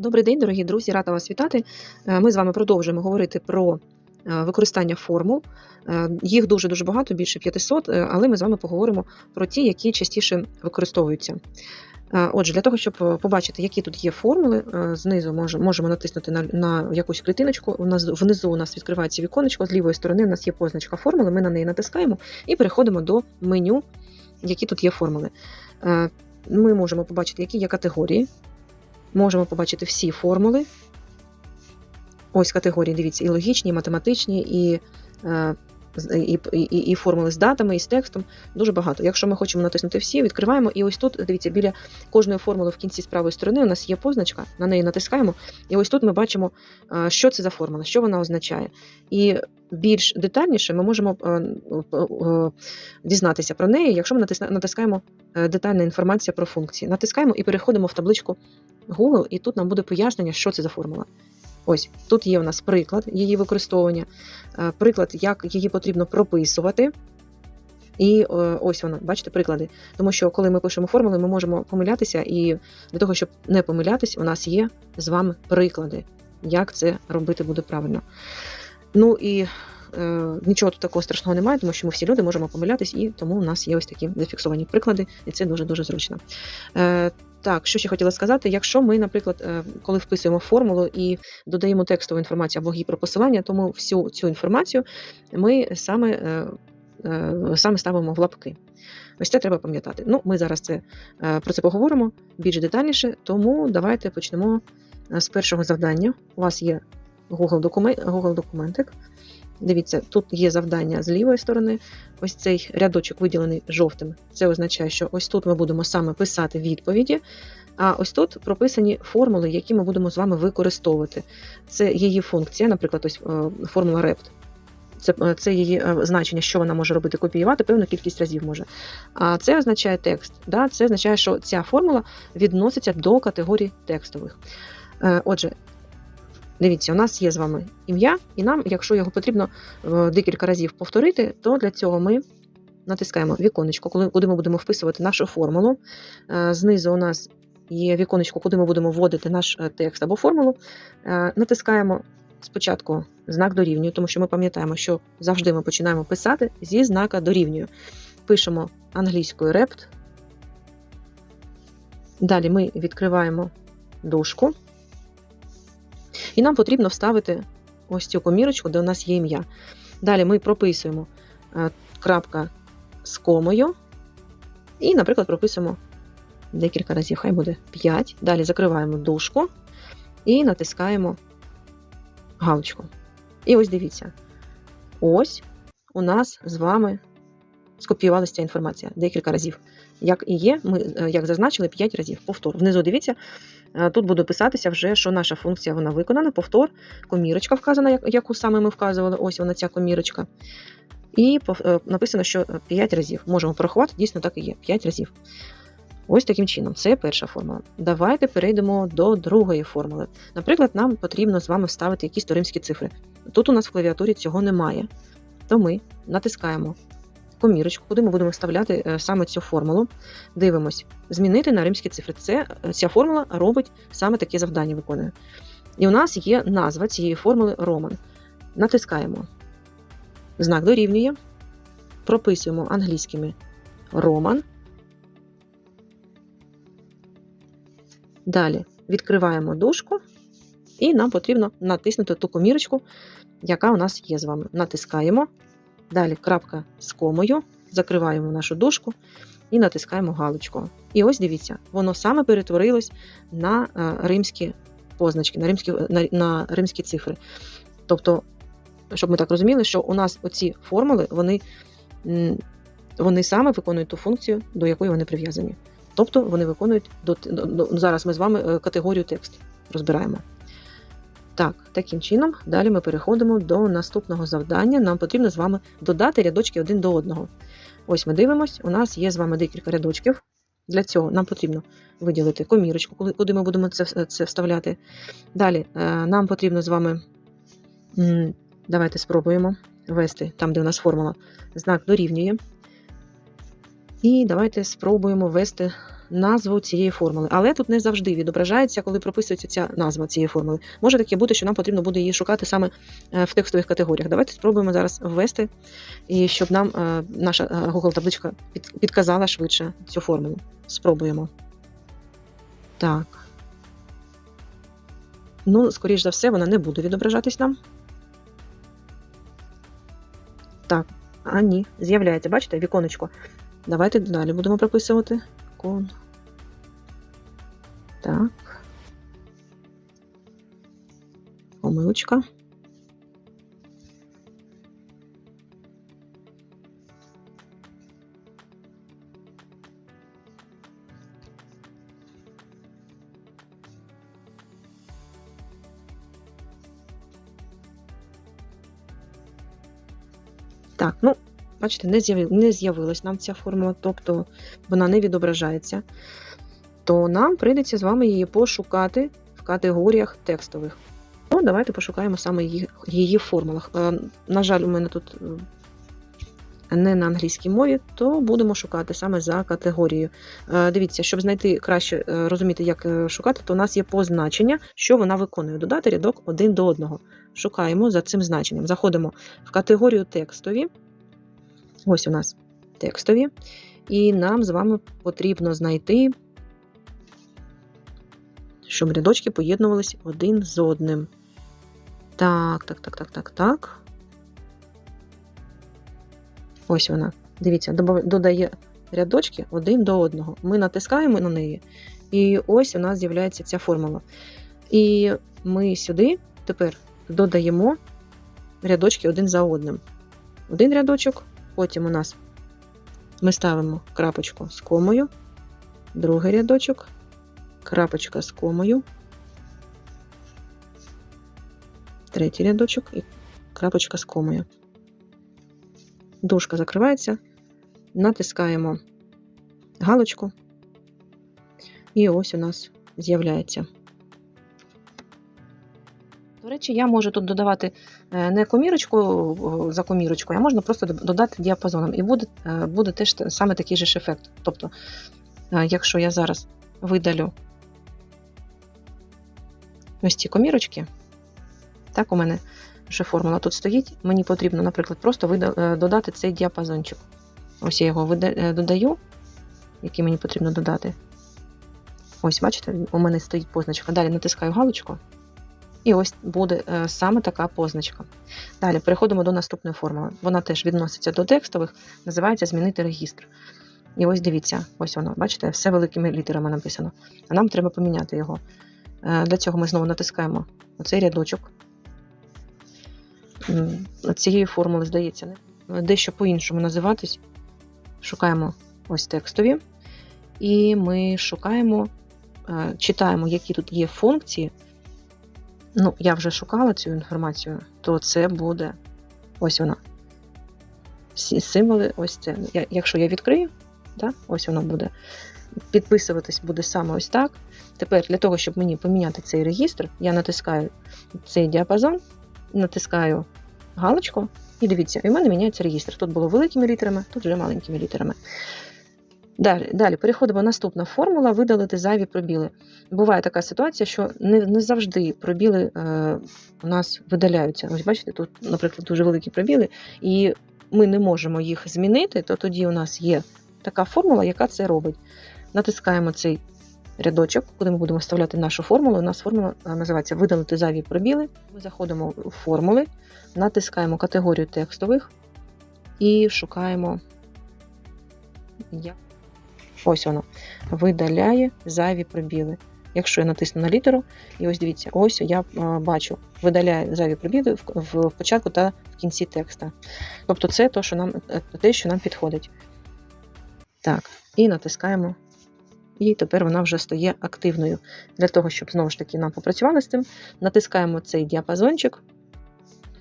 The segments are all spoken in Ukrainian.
Добрий день, дорогі друзі, рада вас вітати. Е, Ми з вами продовжуємо говорити про е, використання формул. Е, Їх дуже дуже багато, більше 500, е, але ми з вами поговоримо про ті, які частіше використовуються. Отже, для того, щоб побачити, які тут є формули, знизу можемо натиснути на, на якусь клітиночку. У нас внизу у нас відкривається віконечко, з лівої сторони у нас є позначка формули. Ми на неї натискаємо і переходимо до меню, які тут є формули. Ми можемо побачити, які є категорії. Можемо побачити всі формули. Ось категорії, дивіться, і логічні, і математичні, і, е, і, і, і формули з датами, і з текстом. Дуже багато. Якщо ми хочемо натиснути всі, відкриваємо. І ось тут, дивіться, біля кожної формули в кінці з правої сторони у нас є позначка, на неї натискаємо. І ось тут ми бачимо, е, що це за формула, що вона означає. І більш детальніше ми можемо е, дізнатися про неї, якщо ми натискаємо детальна інформація про функції. Натискаємо і переходимо в табличку Google, і тут нам буде пояснення, що це за формула. Ось тут є у нас приклад її використовування, е, приклад, як її потрібно прописувати. І е, ось вона, бачите, приклади. Тому що коли ми пишемо формули, ми можемо помилятися, і для того, щоб не помилятись, у нас є з вами приклади, як це робити буде правильно. Ну і е, нічого тут такого страшного немає, тому що ми всі люди можемо помилятись, і тому у нас є ось такі зафіксовані приклади, і це дуже дуже зручно. Е, так, що ще хотіла сказати, якщо ми, наприклад, е, коли вписуємо формулу і додаємо текстову інформацію або про посилання, тому всю цю інформацію ми саме, е, е, саме ставимо в лапки. Ось це треба пам'ятати. Ну, ми зараз це, про це поговоримо більш детальніше, тому давайте почнемо з першого завдання. У вас є Google, документ, Google документик. Дивіться, тут є завдання з лівої сторони. Ось цей рядочок виділений жовтим. Це означає, що ось тут ми будемо саме писати відповіді. А ось тут прописані формули, які ми будемо з вами використовувати. Це її функція, наприклад, ось е, формула REPT. Це, е, це її е, значення, що вона може робити, копіювати певну кількість разів може. А це означає текст. Да? Це означає, що ця формула відноситься до категорій текстових. Отже, дивіться, у нас є з вами ім'я, і нам, якщо його потрібно е, декілька разів повторити, то для цього ми натискаємо віконечко, куди ми будемо вписувати нашу формулу. Е, Знизу у нас є віконечко, куди ми будемо вводити наш е, текст або формулу. Натискаємо спочатку знак дорівнює, тому що ми пам'ятаємо, що завжди ми починаємо писати зі знака дорівнює. Пишемо англійською rept. Далі ми відкриваємо дужку. І нам потрібно вставити ось цю комірочку, де у нас є ім'я. Далі ми прописуємо е, крапка з комою. І, наприклад, прописуємо декілька разів, хай буде 5. Далі закриваємо дужку і натискаємо галочку. І ось дивіться. Ось у нас з вами скопіювалася ця інформація декілька разів. Як і є, ми, е, як зазначили, 5 разів. Повтор. Внизу дивіться, тут буде писатися вже, що наша функція вона виконана. Повтор, комірочка вказана, яку саме ми вказували. Ось вона ця комірочка. І е, написано, що 5 разів. Можемо порахувати, дійсно так і є. 5 разів. Ось таким чином, це перша формула. Давайте перейдемо до другої формули. Наприклад, нам потрібно з вами вставити якісь то римські цифри. Тут у нас в клавіатурі цього немає. То ми натискаємо комірочку, куди ми будемо вставляти е, саме цю формулу. Дивимось, змінити на римські цифри. Це, е, ця формула робить саме таке завдання, виконує. І у нас є назва цієї формули Роман. Натискаємо. Знак дорівнює. Прописуємо англійськими Роман. Далі відкриваємо дужку, і нам потрібно натиснути ту комірочку, яка у нас є з вами. Натискаємо. Далі крапка з комою, закриваємо нашу дужку і натискаємо галочку. І ось дивіться, воно саме перетворилось на е, римські позначки, на римські, на, на римські цифри. Тобто, щоб ми так розуміли, що у нас оці формули, вони, вони саме виконують ту функцію, до якої вони прив'язані. Тобто вони виконують до, до- зараз ми з вами е, категорію текст розбираємо. Так, таким чином, далі ми переходимо до наступного завдання. Нам потрібно з вами додати рядочки один до одного. Ось ми дивимось, у нас є з вами декілька рядочків. Для цього нам потрібно виділити комірочку, куди ми будемо це, це вставляти. Далі е, нам потрібно з вами, давайте спробуємо ввести там, де у нас формула, знак дорівнює. І давайте спробуємо ввести назву цієї формули. Але тут не завжди відображається, коли прописується ця назва цієї формули. Може таке бути, що нам потрібно буде її шукати саме е, в текстових категоріях. Давайте спробуємо зараз ввести, і щоб нам е, наша е, Google табличка підказала швидше цю формулу. Спробуємо. Так. Ну, скоріш за все, вона не буде відображатись нам. Так, а ні, з'являється, бачите, віконечко. Давайте далі будемо прописувати. Кон. Так. Помилочка. Так, ну, бачите, не з'яви- не з'явилась нам ця формула, тобто вона не відображається. То нам прийдеться з вами її пошукати в категоріях текстових. Ну, давайте пошукаємо саме її, її формулах. Е, на жаль, у мене тут е, не на англійській мові, то будемо шукати саме за категорією. Е, дивіться, щоб знайти краще розуміти, як шукати, то у нас є позначення, що вона виконує. Додати рядок один до одного. Шукаємо за цим значенням. Заходимо в категорію текстові. Ось у нас текстові. І нам з вами потрібно знайти, щоб рядочки поєднувалися один з одним. Так, так, так, так, так, так. Ось вона. Дивіться, додає рядочки один до одного. Ми натискаємо на неї, і ось у нас з'являється ця формула. І ми сюди тепер додаємо рядочки один за одним. Один рядочок, потім у нас ми ставимо крапочку з комою, другий рядочок, крапочка з комою, третій рядочок і крапочка з комою. Дужка закривається, натискаємо галочку, і ось у нас з'являється. До речі, я можу тут додавати е, не комірочку за комірочкою, а можна просто додати діапазоном. І буде, е, буде теж саме такий же ж ефект. Тобто, е, якщо я зараз видалю ось ці комірочки, так у мене вже формула тут стоїть. Мені потрібно, наприклад, просто е, додати цей діапазончик. Ось я його е, додаю, який мені потрібно додати. Ось, бачите, у мене стоїть позначка. Далі натискаю галочку. І ось буде е, саме така позначка. Далі переходимо до наступної формули. Вона теж відноситься до текстових, називається змінити регістр. І ось дивіться, ось воно, бачите, все великими літерами написано. А нам треба поміняти його. Е, Для цього ми знову натискаємо оцей рядочок. Цієї формули, здається, не- дещо по-іншому називатись. Шукаємо ось текстові. І ми шукаємо, е, читаємо, які тут є функції. Ну, я вже шукала цю інформацію, то це буде ось вона. Всі символи, ось це. Я, якщо я відкрию, да, ось воно буде. Підписуватись буде саме ось так. Тепер для того, щоб мені поміняти цей регістр, я натискаю цей діапазон, натискаю галочку, і дивіться, і в мене міняється регістр. Тут було великими літерами, тут вже маленькими літерами. Далі, далі переходимо. Наступна формула видалити зайві пробіли. Буває така ситуація, що не, не завжди пробіли е, у нас видаляються. Ось бачите, тут, наприклад, дуже великі пробіли, і ми не можемо їх змінити, то тоді у нас є така формула, яка це робить. Натискаємо цей рядочок, куди ми будемо вставляти нашу формулу. У нас формула е, називається Видалити зайві пробіли. Ми заходимо у формули, натискаємо категорію текстових і шукаємо. Ось воно. Видаляє зайві пробіли. Якщо я натисну на літеру, і ось дивіться, ось я бачу, видаляє зайві пробіли в, в початку та в кінці текста. Тобто це те, що нам, е, те, що нам підходить. Так, і натискаємо. І тепер вона вже стає активною. Для того, щоб знову ж таки нам попрацювали з цим, натискаємо цей діапазончик.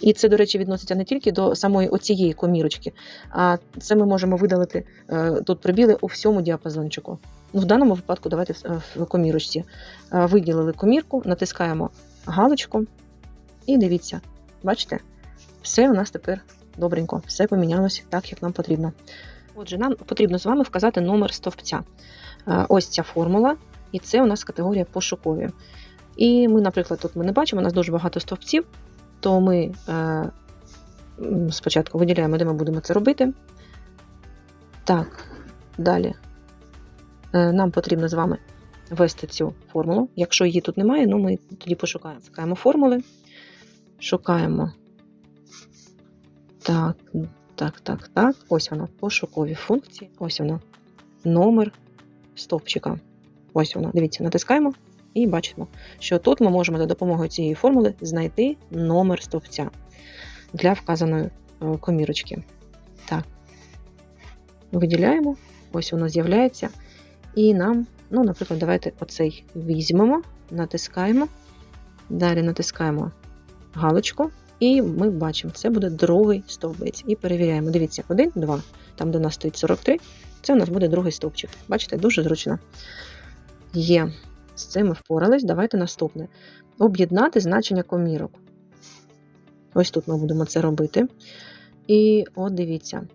І це, до речі, відноситься не тільки до самої оцієї комірочки, а це ми можемо видалити е, тут пробіли у всьому діапазончику. Ну, в даному випадку давайте в, в комірочці. Е, Виділили комірку, натискаємо галочку і дивіться, бачите, все у нас тепер добренько, все помінялося так, як нам потрібно. Отже, нам потрібно з вами вказати номер стовпця. Е, Ось ця формула, і це у нас категорія пошукові. І ми, наприклад, тут ми не бачимо, у нас дуже багато стовпців, то ми е, спочатку виділяємо, де ми будемо це робити. Так, далі. Е, Нам потрібно з вами ввести цю формулу. Якщо її тут немає, ну ми тоді пошукаємо. Шукаємо формули, шукаємо. Так, так, так, так. Ось вона, пошукові функції. Ось вона. Номер стовпчика. Ось вона. Дивіться, натискаємо і бачимо, що тут ми можемо за допомогою цієї формули знайти номер стовпця для вказаної е, комірочки. Так. Виділяємо, ось воно з'являється. І нам, ну, наприклад, давайте оцей візьмемо, натискаємо, далі натискаємо галочку, і ми бачимо, це буде другий стовбець. І перевіряємо. Дивіться, 1, 2, там, де у нас стоїть 43, це у нас буде другий стовпчик. Бачите, дуже зручно. Є. З цим ми впорались. Давайте наступне. Об'єднати значення комірок. Ось тут ми будемо це робити. І от дивіться.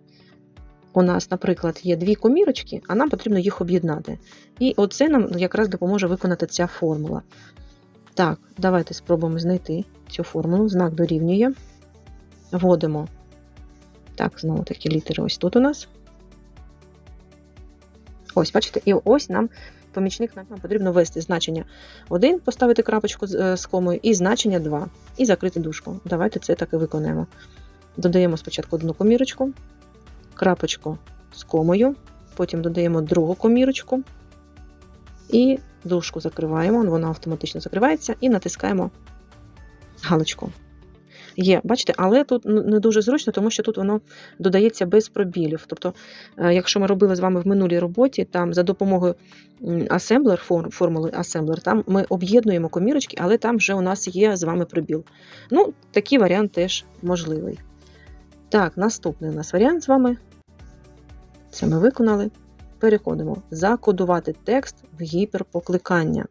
У нас, наприклад, є дві комірочки, а нам потрібно їх об'єднати. І оце нам якраз допоможе виконати ця формула. Так, давайте спробуємо знайти цю формулу. Знак дорівнює. Вводимо. Так, знову такі літери ось тут у нас. Ось, бачите, і ось нам помічник нам потрібно ввести значення 1, поставити крапочку з, е, комою, і значення 2, і закрити дужку. Давайте це так і виконаємо. Додаємо спочатку одну комірочку, крапочку з комою, потім додаємо другу комірочку і дужку закриваємо, вона автоматично закривається, і натискаємо галочку. Є, бачите, але тут не дуже зручно, тому що тут воно додається без пробілів. Тобто, е, якщо ми робили з вами в минулій роботі, там за допомогою асемблер, формули асемблер, там ми об'єднуємо комірочки, але там вже у нас є з вами пробіл. Ну, такий варіант теж можливий. Так, наступний у нас варіант з вами. Це ми виконали. Переходимо. Закодувати текст в гіперпокликання.